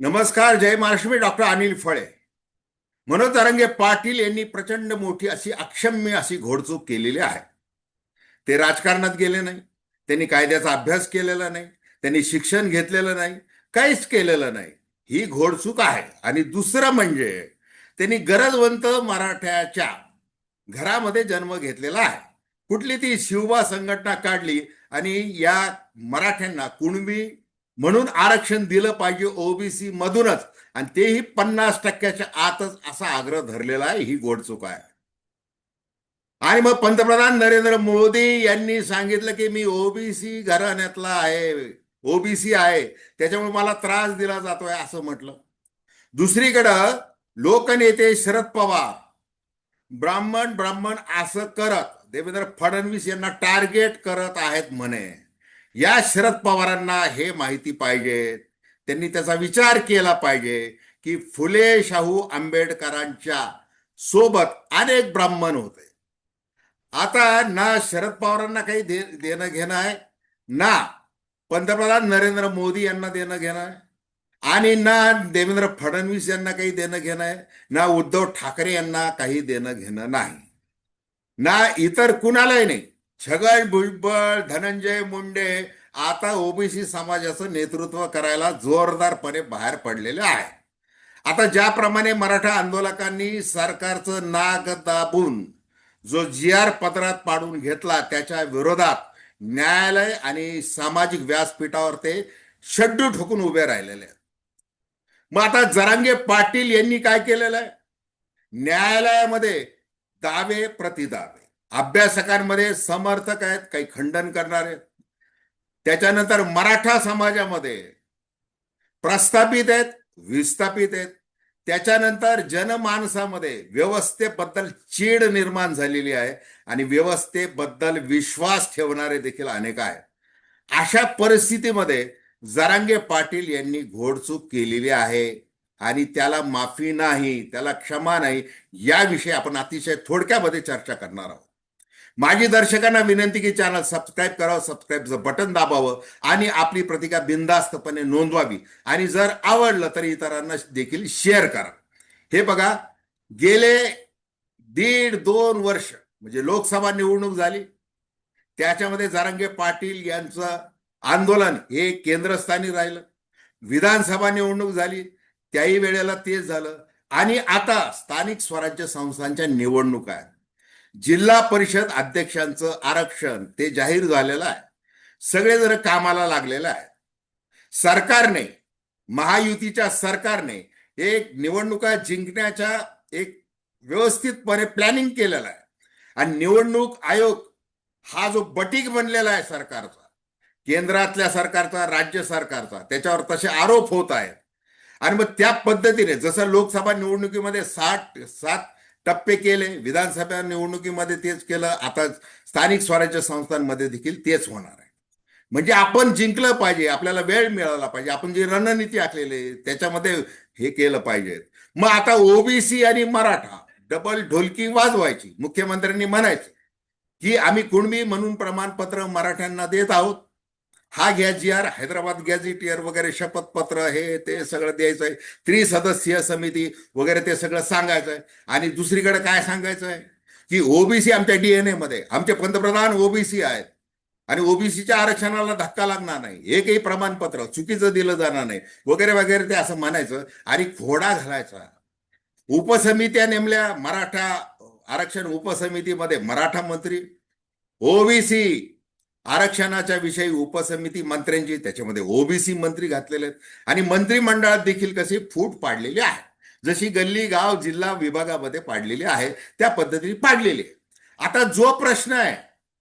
नमस्कार जय महाराष्ट्र मी डॉक्टर अनिल फळे. मनोज तरंगे पाटील यांनी प्रचंड मोठी अशी अक्षम्य अशी घोडचूक केलेली आहे. ते राजकारणात गेले नाही. त्यांनी कायद्याचा अभ्यास केलेला नाही. त्यांनी शिक्षण घेतलेलं नाही. काहीच केलेलं नाही. ही घोडचूक आहे. आणि दुसरं म्हणजे त्यांनी गरजवंत मराठ्याच्या घरामध्ये जन्म घेतलेला आहे. कुठली ती शिवबा संघटना काढली आणि या मराठ्यांना कुणबी म्हणून आरक्षण दिलं पाहिजे ओबीसी मधूनच. आणि तेही पन्नास टक्क्याच्या आतच असा आग्रह धरलेला आहे ही गोडचूक आहे. आणि मग पंतप्रधान नरेंद्र मोदी यांनी सांगितलं की मी ओबीसी घराण्यातला आहे ओबीसी आहे त्याच्यामुळे मला त्रास दिला जातोय असं म्हटलं. दुसरीकडं लोकनेते शरद पवार ब्राह्मण ब्राह्मण असं करत देवेंद्र फडणवीस यांना टार्गेट करत आहेत म्हणे. या शरद पवारांना हे माहिती पाहिजे. त्यांनी त्याचा विचार केला पाहिजे की फुले शाहू आंबेडकरांच्या सोबत अनेक ब्राह्मण होते. आता ना शरद पवारांना काही दे देणं घेणं आहे ना पंतप्रधान नरेंद्र मोदी यांना देणं घेणं आहे आणि ना देवेंद्र फडणवीस यांना काही देणं घेणं आहे ना उद्धव ठाकरे यांना काही देणं घेणं नाही. ना इतर कुणालाही नाही. छगन भुजबळ धनंजय मुंडे आता ओबीसी समाजाचं नेतृत्व करायला जोरदारपणे बाहेर पडलेले आहे. आता ज्याप्रमाणे मराठा आंदोलकांनी सरकारचं नाग दाबून जो जी आर पदरात पाडून घेतला त्याच्या विरोधात न्यायालय आणि सामाजिक व्यासपीठावर ते शड्डू ठोकून उभे राहिलेले मग आता जरांगे पाटील यांनी काय केलेलं आहे? न्यायालयामध्ये दावे प्रतिदावे. अभ्यासकांमध्ये समर्थक आहेत काही खंडन करणारे. त्याच्यानंतर मराठा समाजामध्ये प्रस्थापित आहेत विस्थापित आहेत. त्याच्यानंतर जनमानसामध्ये व्यवस्थेबद्दल चीड निर्माण झालेली आहे आणि व्यवस्थेबद्दल विश्वास ठेवणारे देखील अनेक आहेत. अशा परिस्थितीमध्ये जरांगे पाटील यांनी घोडचूक केलेली आहे आणि त्याला माफी नाही त्याला क्षमा नाही याविषयी आपण अतिशय थोडक्यामध्ये चर्चा करणार आहोत. माझी दर्शकांना विनंती की चॅनल सबस्क्राईब करावं सबस्क्राईबचं बटन दाबावं आणि आपली प्रतिका बिंदास्तपणे नोंदवावी. आणि जर आवडलं तर इतरांना देखील शेअर करा. हे बघा गेले दीड दोन वर्ष म्हणजे लोकसभा निवडणूक झाली. त्याच्यामध्ये जारंगे पाटील यांचं आंदोलन हे केंद्रस्थानी राहिलं. विधानसभा निवडणूक झाली त्याही वेळेला तेच झालं. आणि आता स्थानिक स्वराज्य संस्थांच्या निवडणुका आहेत. जिल्हा परिषद अध्यक्षांचं आरक्षण ते जाहीर झालेलं आहे. सगळे जण कामाला लागलेलं आहे. सरकारने महायुतीच्या सरकारने एक निवडणुका जिंकण्याच्या एक व्यवस्थितपणे प्लॅनिंग केलेलं आहे. आणि निवडणूक आयोग हा जो बटीक बनलेला आहे सरकारचा केंद्रातल्या सरकारचा राज्य सरकारचा त्याच्यावर तसे आरोप होत आहेत. आणि मग त्या पद्धतीने जसं लोकसभा निवडणुकीमध्ये साठ सात टप्पे केले विधानसभा निवडणुकीमध्ये तेच केलं आता स्थानिक स्वराज्य संस्थांमध्ये देखील तेच होणार आहे. म्हणजे आपण जिंकलं पाहिजे आपल्याला वेळ मिळाला पाहिजे आपण जी रणनीती आखलेली त्याच्यामध्ये हे केलं पाहिजे. मग आता ओबीसी आणि मराठा डबल ढोलकी वाजवायची मुख्यमंत्र्यांनी म्हणायचं की आम्ही कुणबी म्हणून प्रमाणपत्र मराठ्यांना देत आहोत हा घ्या हैदराबाद गॅझेटियर वगैरे शपथपत्र हे ते सगळं द्यायचं आहे त्रिसदस्यीय समिती वगैरे ते सगळं सांगायचं आहे आणि दुसरीकडे काय सांगायचं आहे की ओबीसी आमच्या डीएनए मध्ये आमचे पंतप्रधान ओबीसी आहेत. आणि ओबीसीच्या आरक्षणाला धक्का लागणार नाही. एकही प्रमाणपत्र चुकीचं दिलं जाणार नाही. वगैरे वगैरे ते असं म्हणायचं. आणि घोडा घालायचा. उपसमित्या नेमल्या मराठा आरक्षण उपसमितीमध्ये मराठा मंत्री. ओबीसी आरक्षणाच्या विषयी उपसमिती मंत्र्यांची त्याच्यामध्ये ओबीसी मंत्री घातलेले आहेत. आणि मंत्रिमंडळात देखील कशी फूट पाडलेली आहे. जशी गल्ली गाव जिल्हा विभागामध्ये पाडलेली आहे त्या पद्धतीने पाडलेली आहे. आता जो प्रश्न आहे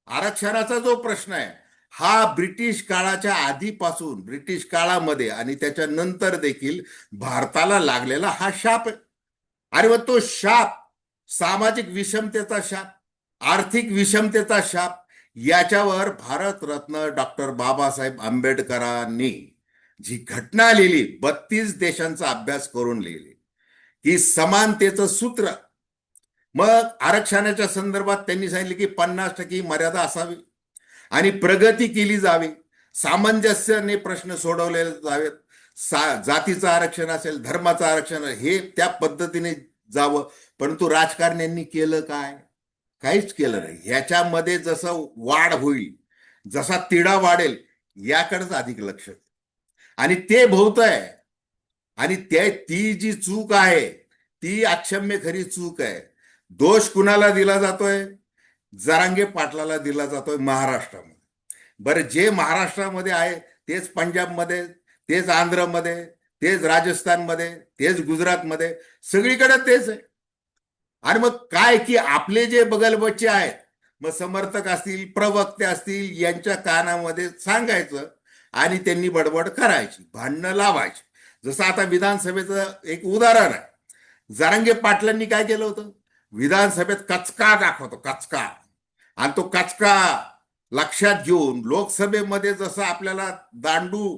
आरक्षणाचा जो प्रश्न आहे हा ब्रिटिश काळाच्या आधीपासून ब्रिटिश काळामध्ये आणि त्याच्यानंतर देखील भारताला लागलेला हा शाप आहे. आणि मग तो शाप सामाजिक विषमतेचा शाप आर्थिक विषमतेचा शाप याच्यावर भारतरत्न डॉक्टर बाबासाहेब आंबेडकरांनी जी घटना लिहिली बत्तीस देशांचा अभ्यास करून लिहिली की समानतेचं सूत्र. मग आरक्षणाच्या संदर्भात त्यांनी सांगितले की पन्नास टक्के मर्यादा असावी आणि प्रगती केली जावी. सामंजस्याने प्रश्न सोडवले जावेत. सा जातीचं आरक्षण असेल धर्माचं आरक्षण हे त्या पद्धतीने जावं. परंतु राजकारण्यांनी केलं काय? काहीच केलं नाही. ह्याच्यामध्ये जसं वाढ होईल जसा तिढा वाढेल याकडेच अधिक लक्ष आणि ते भोवत आहे. आणि ते ती जी चूक आहे ती अक्षम्य खरी चूक आहे. दोष कुणाला दिला जातोय? जरांगे पाटलाला दिला जातोय महाराष्ट्रामध्ये. बरं जे महाराष्ट्रामध्ये आहे तेच पंजाबमध्ये तेच आंध्रमध्ये तेच राजस्थानमध्ये तेच गुजरातमध्ये सगळीकडे तेच आहे. आणि मग काय की आपले जे बगलबच्चे आहेत मग समर्थक असतील प्रवक्ते असतील यांच्या कानामध्ये सांगायचं आणि त्यांनी बडबड करायची भांडणं लावायची. जसं आता विधानसभेचं एक उदाहरण आहे. जरांगे पाटलांनी काय केलं होतं? विधानसभेत कचका दाखवतो कचका. आणि तो कचका लक्षात घेऊन लोकसभेमध्ये जसं आपल्याला दांडू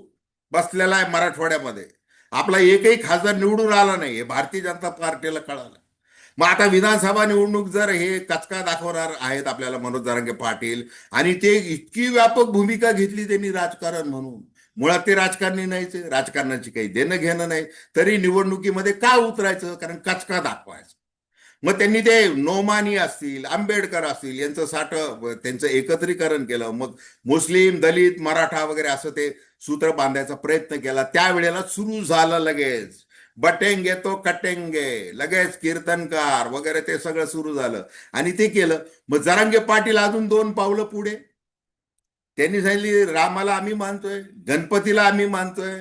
बसलेला आहे मराठवाड्यामध्ये आपला एकही खासदार निवडून आला नाही हे भारतीय जनता पार्टीला कळालं. मग आता विधानसभा निवडणूक जर हे कचका दाखवणार आहेत आपल्याला मनोज जरांगे पाटील आणि ते इतकी व्यापक भूमिका घेतली त्यांनी राजकारण म्हणून. मुळात ते राजकारणी नाहीच राजकारणाची काही देणं घेणं नाही. तरी निवडणुकीमध्ये का उतरायचं? कारण कचका दाखवायचं. मग त्यांनी ते नोमानी असतील आंबेडकर असतील यांचं साठ त्यांचं एकत्रीकरण केलं. मग मुस्लिम दलित मराठा वगैरे असं ते सूत्र बांधायचा प्रयत्न केला. त्यावेळेला सुरू झालं लगेच. बटेंगे तो कटेंगे लगेच कीर्तनकार वगैरे ते सगळं सुरू झालं. आणि ते केलं. मग जरांगे पाटील अजून दोन पावलं पुढे. त्यांनी सांगितली रामाला आम्ही मानतोय गणपतीला आम्ही मानतोय.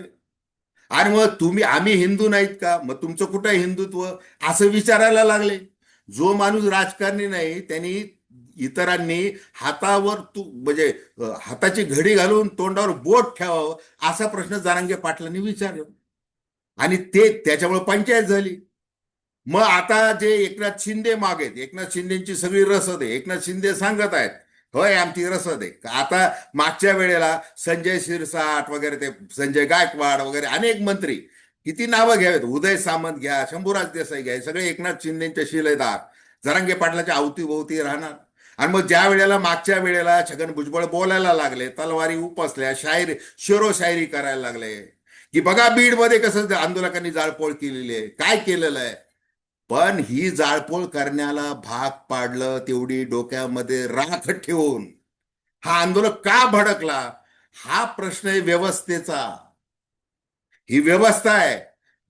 आणि मग तुम्ही आम्ही हिंदू नाहीत का? मग तुमचं कुठं हिंदुत्व? असं विचारायला लागले. जो माणूस राजकारणी नाही त्यांनी इतरांनी हातावर तू म्हणजे हाताची घडी घालून तोंडावर बोट ठेवावं असा प्रश्न जारांगे पाटलांनी विचारला. आणि ते त्याच्यामुळे पंचायत झाली. मग आता जे एकनाथ शिंदे मागेत एकनाथ शिंदेची सगळी रसद आहे. एकनाथ शिंदे सांगत आहेत होय आमची रसद आहे. आता मागच्या वेळेला संजय शिरसाट वगैरे ते संजय गायकवाड वगैरे अनेक मंत्री किती नावं घ्यावेत? उदय सामंत घ्या शंभूराज देसाई घ्या सगळे एकनाथ शिंदेचे शिलेदार. जरांगे पाटलाच्या अवतीभोवती राहणार. आणि मग ज्या वेळेला मागच्या वेळेला छगन भुजबळ बोलायला लागले तलवारी उपसल्या शायरी शेरो शायरी करायला लागले. की बघा बीडमध्ये कसं आंदोलकांनी जाळपोळ केलेली आहे. काय केलेलं आहे? पण ही जाळपोळ करण्याला भाग पाडलं तेवढी डोक्यामध्ये राख ठेवून. हा आंदोलक का भडकला? हा प्रश्न आहे व्यवस्थेचा. ही व्यवस्था आहे.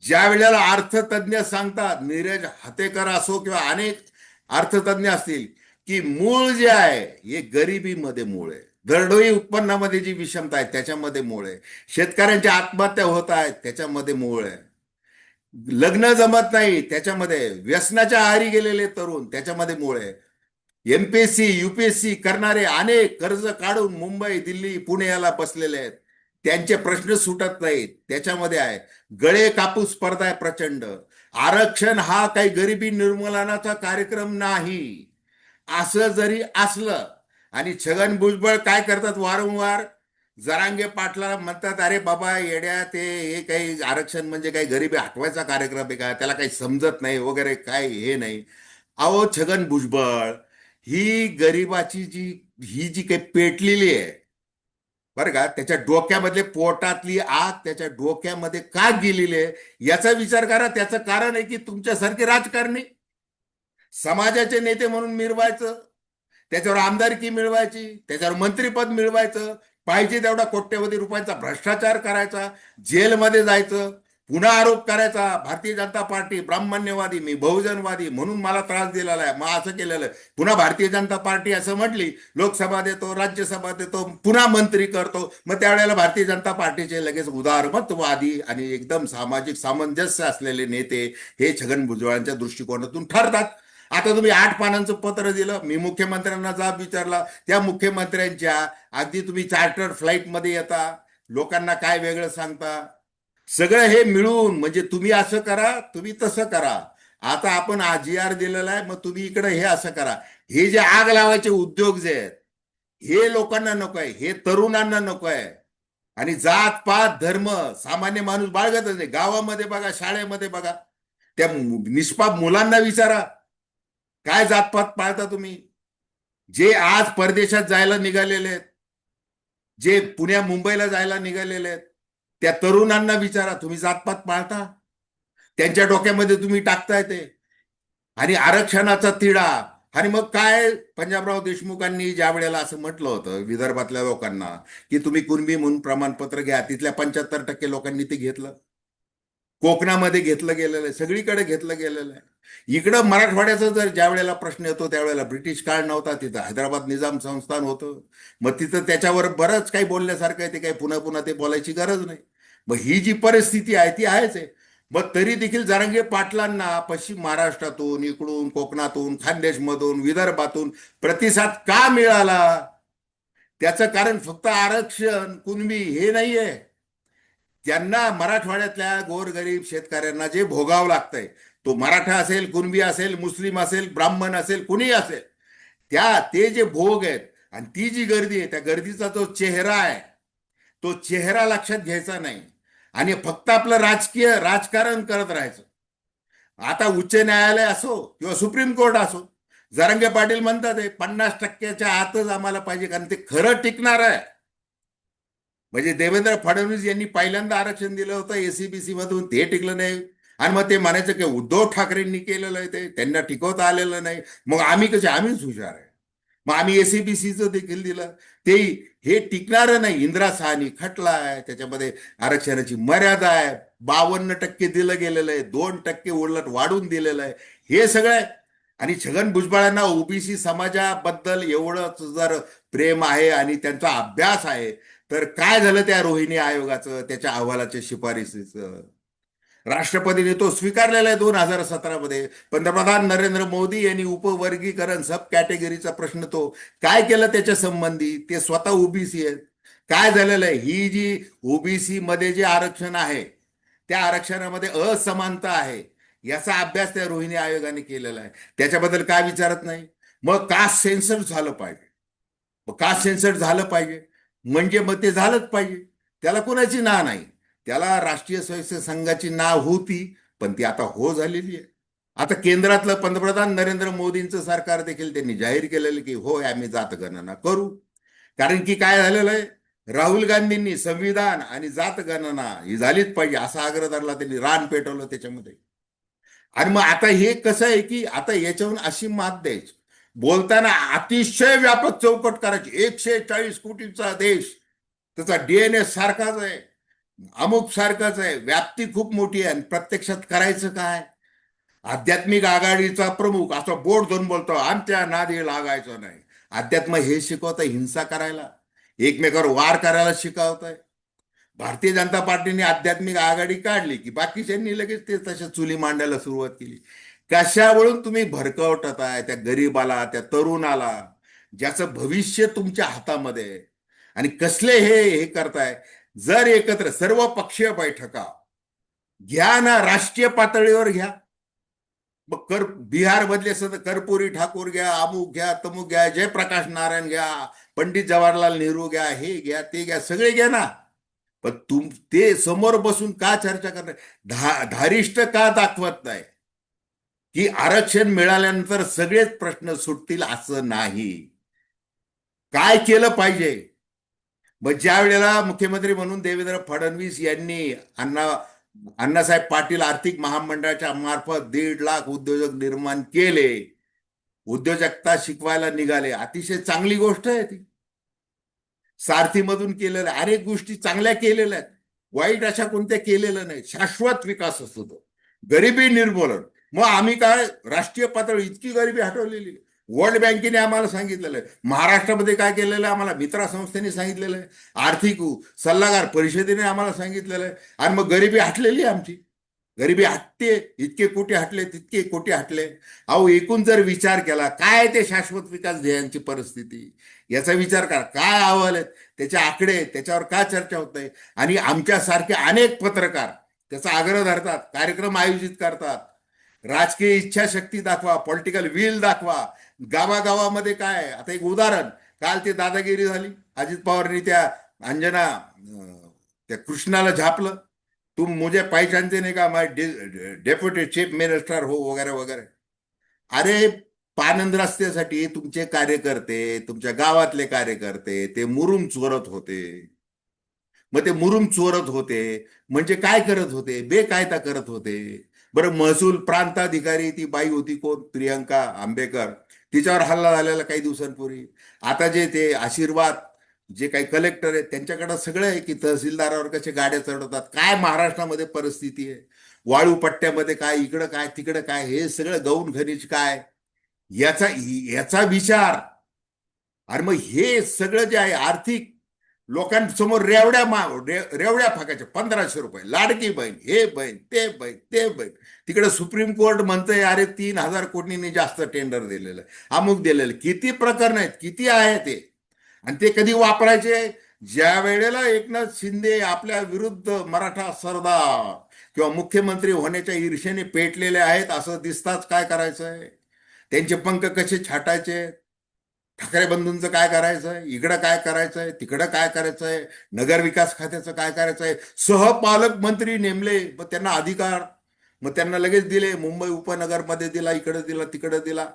ज्या वेळेला अर्थतज्ञ सांगतात नीरज हातेकर असो किंवा अनेक अर्थतज्ञ असतील की मूळ जे आहे हे गरिबीमध्ये मूळ आहे. दरडोई उत्पन्नामध्ये जी विषमता आहे त्याच्यामध्ये मूळ आहे. शेतकऱ्यांच्या आत्महत्या होत आहेत त्याच्यामध्ये मूळ आहे. लग्न जमत नाही त्याच्यामध्ये व्यसनाच्या आहारी गेलेले तरुण त्याच्यामध्ये मूळ आहे. एमपीएससी युपीएससी करणारे अनेक कर्ज काढून मुंबई दिल्ली पुणे याला बसलेले आहेत. त्यांचे प्रश्न सुटत नाहीत. त्याच्यामध्ये आहे गळे कापूस स्पर्धा आहे प्रचंड. आरक्षण हा काही गरिबी निर्मूलनाचा कार्यक्रम नाही. असं जरी असलं आणि छगन भुजबळ काय करतात वारंवार? जरांगे पाटला म्हणतात अरे बाबा येड्या ते हे काही आरक्षण म्हणजे काही गरिबी हटवायचा कार्यक्रम आहे का? त्याला काही समजत नाही वगैरे काय हे नाही. अहो छगन भुजबळ ही गरिबाची जी ही जी काही पेटलेली आहे बरं का त्याच्या डोक्यामधले पोटातली आग त्याच्या डोक्यामध्ये का गेलेली आहे? याचा विचार करा त्याचं कारण आहे की तुमच्यासारखे राजकारणी. समाजाचे नेते म्हणून मिरवायचं. त्याच्यावर आमदारकी मिळवायची? त्याच्यावर मंत्रीपद मिळवायचं? पाहिजे तेवढा कोट्यवधी रुपयांचा भ्रष्टाचार करायचा जेलमध्ये जायचं पुन्हा आरोप करायचा भारतीय जनता पार्टी ब्राह्मण्यवादी मी बहुजनवादी म्हणून मला त्रास दिलेला आहे. मग असं केलेलं आहे. पुन्हा भारतीय जनता पार्टी असं म्हटली लोकसभा देतो राज्यसभा देतो पुन्हा मंत्री करतो. मग त्यावेळेला भारतीय जनता पार्टीचे लगेच उदारमतवादी आणि एकदम सामाजिक सामंजस्य असलेले नेते हे छगन भुजबळांच्या दृष्टिकोनातून ठरतात. आता तुम्ही आठ पानांचं पत्र दिलं मी मुख्यमंत्र्यांना जाब विचारला. त्या मुख्यमंत्र्यांच्या अगदी तुम्ही चार्टर फ्लाईटमध्ये येता लोकांना काय वेगळं सांगता? सगळं हे मिळून म्हणजे तुम्ही असं करा तुम्ही तसं करा. आता आपण जी आर दिलेला आहे मग तुम्ही इकडे हे असं करा. हे जे आग लावायचे उद्योग जे आहेत हे लोकांना नको आहे हे तरुणांना नको आहे. आणि जात पात धर्म सामान्य माणूस बाळगतच नाही. गावामध्ये बघा शाळेमध्ये बघा. त्या निष्पाप मुलांना विचारा. काय जातपात पाळता तुम्ही? जे आज परदेशात जायला निघालेले आहेत जे पुण्या मुंबईला जायला निघालेले आहेत त्या तरुणांना विचारा तुम्ही जातपात पाळता? त्यांच्या डोक्यामध्ये तुम्ही टाकताय ते. आणि आरक्षणाचा तिढा. आणि मग काय पंजाबराव देशमुखांनी ज्या वेळेला असं म्हटलं होतं विदर्भातल्या लोकांना की तुम्ही कुणबी म्हणून प्रमाणपत्र घ्या तिथल्या पंच्याहत्तर टक्के लोकांनी ते घेतलं. कोकणामध्ये घेतलं गेलेलं आहे सगळीकडे घेतलं गेलेलं आहे. इकडं मराठवाड्याचा जर ज्या वेळेला प्रश्न येतो त्यावेळेला ब्रिटिश काळ नव्हता तिथं हैदराबाद निजाम संस्थान होतं. मग तिथं त्याच्यावर बरंच काही बोलण्यासारखं आहे ते काही पुन्हा पुन्हा ते बोलायची गरज नाही. मग ही जी परिस्थिती आहे ती आहेच आहे. मग तरी देखील जरांगे पाटलांना पश्चिम महाराष्ट्रातून इकडून कोकणातून खानदेशमधून विदर्भातून प्रतिसाद का मिळाला? त्याचं कारण फक्त आरक्षण कुणबी हे नाहीये. त्यांना मराठवाड्यातल्या गोरगरीब शेतकऱ्यांना जे भोगावं लागतंय तो मराठा असेल कुणबी असेल मुस्लिम असेल ब्राह्मण असेल कुणी असेल त्या ते जे भोग आहेत आणि ती जी गर्दी आहे त्या गर्दीचा जो चेहरा आहे तो चेहरा लक्षात घ्यायचा नाही. आणि फक्त आपलं राजकीय राजकारण करत राहायचं. आता उच्च न्यायालय असो किंवा सुप्रीम कोर्ट असो जरंगे पाटील म्हणतात पन्नास टक्क्याच्या आतच आम्हाला पाहिजे कारण ते खरं टिकणार आहे. म्हणजे देवेंद्र फडणवीस यांनी पहिल्यांदा आरक्षण दिलं होतं एसीबीसी मधून. ते टिकलं नाही. आणि मग ते म्हणायचं की उद्धव ठाकरेंनी केलेलं आहे ते. त्यांना टिकवता आलेलं नाही. मग आम्ही कसे? आम्हीच हुशार आहे. मग आम्ही एसीबीसीचं देखील दिलं. ते हे टिकणारं नाही. इंदिरा सहानी खटला आहे. त्याच्यामध्ये आरक्षणाची मर्यादा आहे. बावन्न टक्के दिलं गेलेलं आहे. दोन टक्के उलट वाढून दिलेलं आहे. हे सगळं आहे. आणि छगन भुजबळांना ओबीसी समाजाबद्दल एवढंच जर प्रेम आहे आणि त्यांचा अभ्यास आहे तर काय झालं त्या रोहिणी आयोगाचं त्याच्या अहवालाच्या शिफारसीचं राष्ट्रपतीने तो स्वीकारलेला आहे दोन हजार सतरामध्ये. पंतप्रधान नरेंद्र मोदी यांनी उपवर्गीकरण सब कॅटेगरीचा प्रश्न तो काय केलं त्याच्या संबंधी? ते स्वतः ओबीसी आहेत. काय झालेलं आहे? ही जी ओबीसी मध्ये जे आरक्षण आहे त्या आरक्षणामध्ये असमानता आहे याचा अभ्यास त्या रोहिणी आयोगाने केलेला आहे. त्याच्याबद्दल काय विचारत नाही? मग कास्ट सेन्सर झालं पाहिजे. मग कास्ट सेन्सर झालं पाहिजे. म्हणजे मग ते झालंच पाहिजे. त्याला कोणाची ना नाही. त्याला राष्ट्रीय स्वयंसेवक संघाची नाव होती पण ती आता हो झालेली आहे. आता केंद्रातलं पंतप्रधान नरेंद्र मोदींचं सरकार देखील त्यांनी जाहीर केलेलं की हो आम्ही जात गणना करू. कारण की काय झालेलं आहे? राहुल गांधींनी संविधान आणि जात गणना ही झालीच पाहिजे असा आग्रह धरला त्यांनी रान पेटवलं त्याच्यामध्ये. आणि मग आता हे कसं आहे की आता याच्यावरून अशी मात द्यायची. बोलताना अतिशय व्यापक चौकट करायची. एकशे चाळीस कोटीचा देश त्याचा डीएनए सारखाच आहे. अमुक सारखाच आहे. व्याप्ती खूप मोठी आहे. आणि प्रत्यक्षात करायचं काय? आध्यात्मिक आघाडीचा प्रमुख असा बोट धरून बोलतो आमच्या नादी लागायचं नाही. अध्यात्म हे शिकवत हिंसा करायला. एकमेकावर वार करायला शिकवतंय. भारतीय जनता पार्टीने आध्यात्मिक आघाडी काढली की बाकीच्यांनी लगेच ते तशा चुली मांडायला सुरुवात केली. कशावरून तुम्ही भरकवटत आहे त्या गरीबाला त्या तरुणाला? ज्याचं भविष्य तुमच्या हातामध्ये आहे. आणि कसले हे हे करताय? जर एकत्र सर्व पक्षीय बैठका घ्या ना राष्ट्रीय पातळीवर घ्या. मग कर बिहार मधले असं कर्पुरी ठाकूर घ्या अमुक घ्या तमुक घ्या जयप्रकाश नारायण घ्या पंडित जवाहरलाल नेहरू घ्या हे घ्या ते घ्या सगळे घ्या ना. पण तुम ते समोर बसून का चर्चा करणार धा धारिष्ट का दाखवत नाही? की आरक्षण मिळाल्यानंतर सगळेच प्रश्न सुटतील असं नाही. काय केलं पाहिजे? मग ज्या वेळेला मुख्यमंत्री म्हणून देवेंद्र फडणवीस यांनी अण्णा अण्णासाहेब पाटील आर्थिक महामंडळाच्या मार्फत दीड लाख उद्योजक निर्माण केले उद्योजकता शिकवायला निघाले. अतिशय चांगली गोष्ट आहे ती. सारथीमधून केलेल्या अनेक गोष्टी चांगल्या केलेल्या आहेत. वाईट अशा कोणत्या केलेल्या नाही शाश्वत विकास असतो तो. गरिबी निर्मूलन. मग आम्ही काय राष्ट्रीय पातळी इतकी गरिबी हटवलेली. वर्ल्ड बँकेने आम्हाला सांगितलेलं आहे. महाराष्ट्रामध्ये काय केलेलं आहे? आम्हाला मित्रा संस्थेने सांगितलेलं आहे. आर्थिक सल्लागार परिषदेने आम्हाला सांगितलेलं आहे. आणि मग गरिबी हटलेली आहे आमची. गरिबी हटते. इतके कोटी हटले तितके कोटी हटले. अहो एकूण जर विचार केला काय ते शाश्वत विकास ध्येयांची परिस्थिती? याचा विचार करा. काय अहवाल आहेत? त्याचे आकडे त्याच्यावर काय चर्चा होत नाही आणि आमच्यासारखे अनेक पत्रकार त्याचा आग्रह धरतात कार्यक्रम आयोजित करतात. राजकीय इच्छाशक्ती दाखवा पॉलिटिकल विल दाखवा. गावागावामध्ये काय? आता एक उदाहरण. काल ते दादागिरी झाली. अजित पवारनी त्या अंजना त्या कृष्णाला झापलं. तुम मुझे पहचानते नाही का? माय डेप्युटी चीफ मिनिस्टर हो वगैरे वगैरे. अरे पानंद रस्त्यासाठी तुमचे कार्यकर्ते तुमच्या गावातले कार्यकर्ते ते मुरुम चोरत होते. मग ते मुरुम चोरत होते. म्हणजे काय करत होते? बेकायदा करत होते. बरं महसूल प्रांताधिकारी ती बाई होती कोण? प्रियंका आंबेकर. तिच्यावर हल्ला झालेला काही दिवसांपूर्वी. आता जे ते आशीर्वाद जे काही कलेक्टर आहेत त्यांच्याकडे सगळं आहे की तहसीलदारावर कसे गाड्या चढवतात? काय महाराष्ट्रामध्ये परिस्थिती आहे? वाळू पट्ट्यामध्ये काय इकडं काय तिकडं काय हे सगळं गौण खनिज काय? याचा याचा विचार. आणि मग हे सगळं जे आहे आर्थिक लोकांसमोर रेवड्या मा रे- रेवड्या फाकायच्या. पंधराशे रुपये. लाडकी बहीण हे बहीण ते बहीण ते बहीण. तिकडे सुप्रीम कोर्ट म्हणतंय अरे तीन हजार कोटींनी जास्त टेंडर दिलेलं आहे. अमुक दिलेलं किती प्रकरण आहेत? किती आहे ते? आणि ते कधी वापरायचे? ज्या वेळेला एकनाथ शिंदे आपल्या विरुद्ध मराठा सरदार किंवा मुख्यमंत्री होण्याच्या ईर्षेने पेटलेले आहेत असं दिसताच काय करायचंय? त्यांचे पंख कसे छाटायचे? ठाकरे बंधूंचं काय करायचंय? इकडं काय करायचंय? तिकडं काय करायचंय? नगर विकास खात्याचं काय करायचंय? सहपालकमंत्री नेमले मग त्यांना अधिकार मग त्यांना लगेच दिले मुंबई उपनगरमध्ये दिला इकडं दिला तिकडं दिला.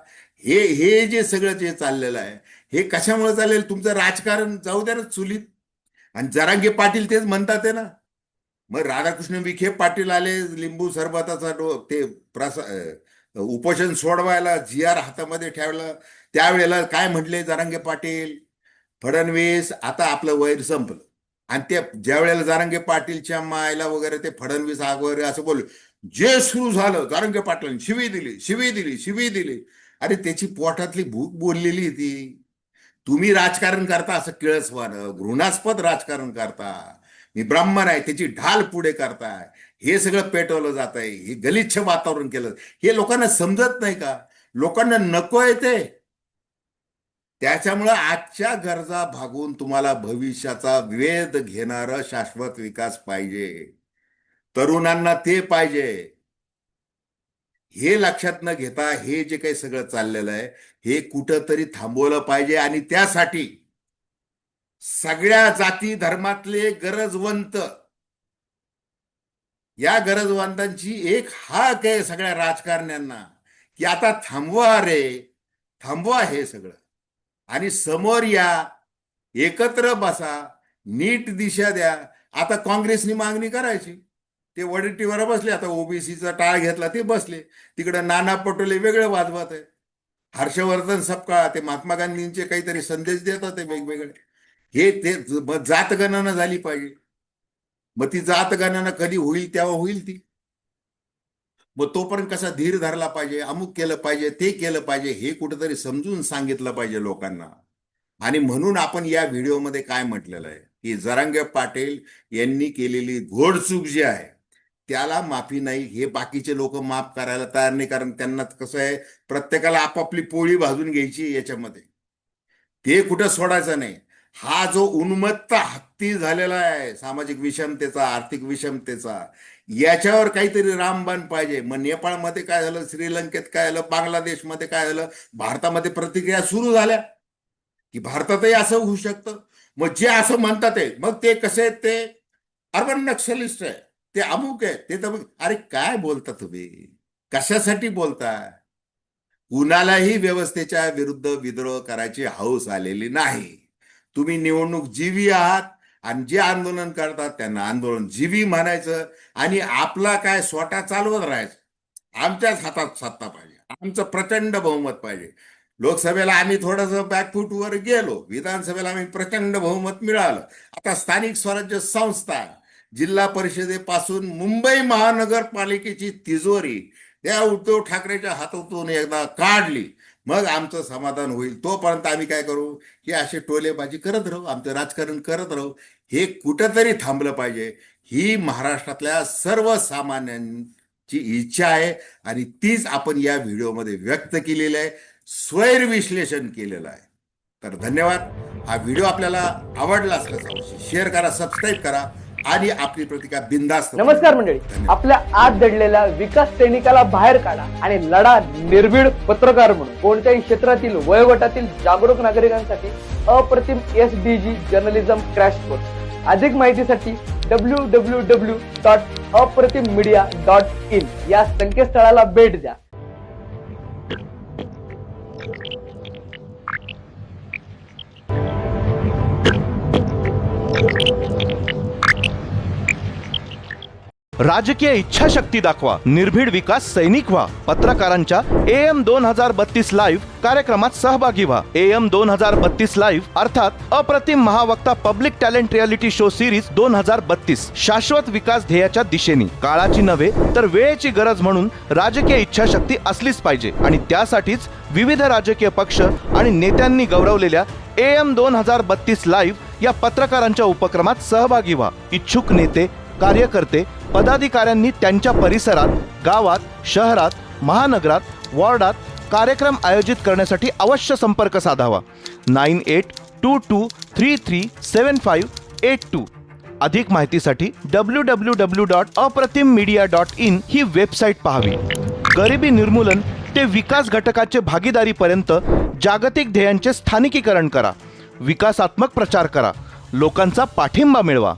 हे हे जे सगळं जे चाललेलं आहे हे कशामुळे चालेल? तुमचं राजकारण जाऊ द्या ना चुलीत. आणि जरांगे पाटील तेच म्हणतात आहे ना. मग राधाकृष्ण विखे पाटील आले लिंबू सरबताचा डो ते प्रसा उपोषण सोडवायला जी आर हातामध्ये ठेवलं त्यावेळेला काय म्हटले जारंगे पाटील? फडणवीस आता आपलं वैर संपलं. आणि ते ज्या वेळेला जारंगे पाटीलच्या मायला वगैरे ते फडणवीस आग वगैरे असं बोलले जे सुरू झालं जारंगे पाटलांनी शिवी दिली शिवी दिली शिवी दिली. अरे त्याची पोटातली भूक बोललेली ती तुम्ही राजकारण करता असं किळसवानं घृणास्पद राजकारण करता. मी ब्राह्मण आहे त्याची ढाल पुढे करताय. हे सगळं पेटवलं जात आहे हे गलिच्छ वातावरण केलं. हे लोकांना समजत नाही का? लोकांना नको आहे ते. त्याच्यामुळं आजच्या गरजा भागून तुम्हाला भविष्याचा वेध घेणारं शाश्वत विकास पाहिजे. तरुणांना ते पाहिजे. हे लक्षात न घेता हे जे काही सगळं चाललेलं आहे हे कुठंतरी थांबवलं पाहिजे आणि त्यासाठी सगळ्या जाती धर्मातले गरजवंत या गरजवंतांची एक हाक आहे सगळ्या राजकारण्यांना की आता थांबवा रे थांबवा हे सगळं. आणि समोर या एकत्र बसा नीट दिशा द्या. आता काँग्रेसनी मागणी करायची. ते वडेट्टीवर बसले आता ओबीसीचा टाळ घेतला ते बसले. तिकडं नाना पटोले वेगळं वाजवत आहे हर्षवर्धन सपकाळ ते महात्मा गांधींचे काहीतरी संदेश देतात ते वेगवेगळे. हे ते जातगणना झाली पाहिजे. मग ती जातगणना कधी होईल तेव्हा होईल ती. मग तोपर्यंत कसा धीर धरला पाहिजे अमुक केलं पाहिजे ते केलं पाहिजे हे कुठेतरी समजून सांगितलं पाहिजे लोकांना. आणि म्हणून आपण या व्हिडिओमध्ये काय म्हटलेलं आहे की जरांगे पाटील यांनी केलेली घोडचूक जी आहे त्याला माफी नाही हे बाकीचे लोक माफ करायला तयार नाही कारण त्यांना कसं आहे प्रत्येकाला आपापली पोळी भाजून घ्यायची याच्यामध्ये. ते कुठं सोडायचं नाही. हा जो उन्मत्त हत्ती झालेला आहे सामाजिक विषमतेचा आर्थिक विषमतेचा याच्यावर काहीतरी रामबाण पाहिजे. मग नेपाळमध्ये काय झालं? श्रीलंकेत काय झालं? बांगलादेशमध्ये काय झालं? भारतामध्ये प्रतिक्रिया सुरू झाल्या. की भारतातही असं होऊ शकतं. मग जे असं म्हणतात आहे मग ते कसे आहेत ते? अर्बन नक्षलिस्ट आहे. ते अमुक आहे ते तर अरे काय बोलता तुम्ही? कशासाठी बोलताय कुणालाही व्यवस्थेच्या विरुद्ध विद्रोह करायची हौस आलेली नाही. तुम्ही निवडणूक जीवी आहात. आणि जे आंदोलन करतात त्यांना आंदोलन जीवी म्हणायचं आणि आपला काय स्वतः चालवत राहायचं. आमच्याच हातात सत्ता पाहिजे. आमचं प्रचंड बहुमत पाहिजे. लोकसभेला आम्ही थोडंसं बॅकफूटवर गेलो. विधानसभेला आम्ही प्रचंड बहुमत मिळालं. आता स्थानिक स्वराज्य संस्था जिल्हा परिषदेपासून मुंबई महानगरपालिकेची तिजोरी त्या उद्धव ठाकरेच्या हातातून एकदा काढली. मग आमचं समाधान होईल. तोपर्यंत आम्ही काय करू? की असे टोलेबाजी करत राहू. आमचं राजकारण करत राहू. हे कुठंतरी थांबलं पाहिजे. ही महाराष्ट्रातल्या सर्वसामान्यांची इच्छा आहे आणि तीच आपण या व्हिडिओमध्ये व्यक्त केलेली आहे. स्वैरविश्लेषण केलेलं आहे. तर धन्यवाद. हा व्हिडिओ आपल्याला आवडला असल्याचा शेअर करा सबस्क्राईब करा. आणि आपली प्रतिका बिंदास्त नमस्कार मंडळी. आपल्या आत दडलेल्या विकास सैनिकाला बाहेर काढा आणि लढा निर्भीड पत्रकार म्हणून. कोणत्याही क्षेत्रातील वयोगटातील जागरूक नागरिकांसाठी अप्रतिम S D G journalism crash course अधिक माहितीसाठी W W W dot Apratim media dot in या संकेतस्थळाला भेट द्या. राजकीय इच्छाशक्ती दाखवा. निर्भीड विकास सैनिक व्हा. पत्रकारांच्या एम दोन हजार बत्तीस लाईव्ह कार्यक्रमात सहभागी व्हा. एम दोन हजार बत्तीस लाईव्ह अर्थात Apratim Mahavakta public talent reality show series दोन हजार बत्तीस. शाश्वत विकास ध्येयाच्या दिशेने. काळाची नव्हे तर वेळेची गरज म्हणून राजकीय इच्छाशक्ती असलीच पाहिजे. आणि त्यासाठीच विविध राजकीय पक्ष आणि नेत्यांनी गौरवलेल्या एम दोन हजार बत्तीस लाईव्ह या पत्रकारांच्या उपक्रमात सहभागी व्हा. इच्छुक नेते कार्यकर्ते पदाधिकाऱ्यांनी त्यांच्या परिसरात गावात शहरात महानगरात वॉर्डात कार्यक्रम आयोजित करण्यासाठी अवश्य संपर्क साधावा. Nine eight two two three three seven five eight two. अधिक माहितीसाठी W W W dot Apratim media dot in he website पाहावी. गरिबी निर्मूलन ते विकास घटकाचे भागीदारीपर्यंत जागतिक ध्येयांचे स्थानिकीकरण करा. विकासात्मक प्रचार करा. लोकांचा पाठिंबा मिळवा.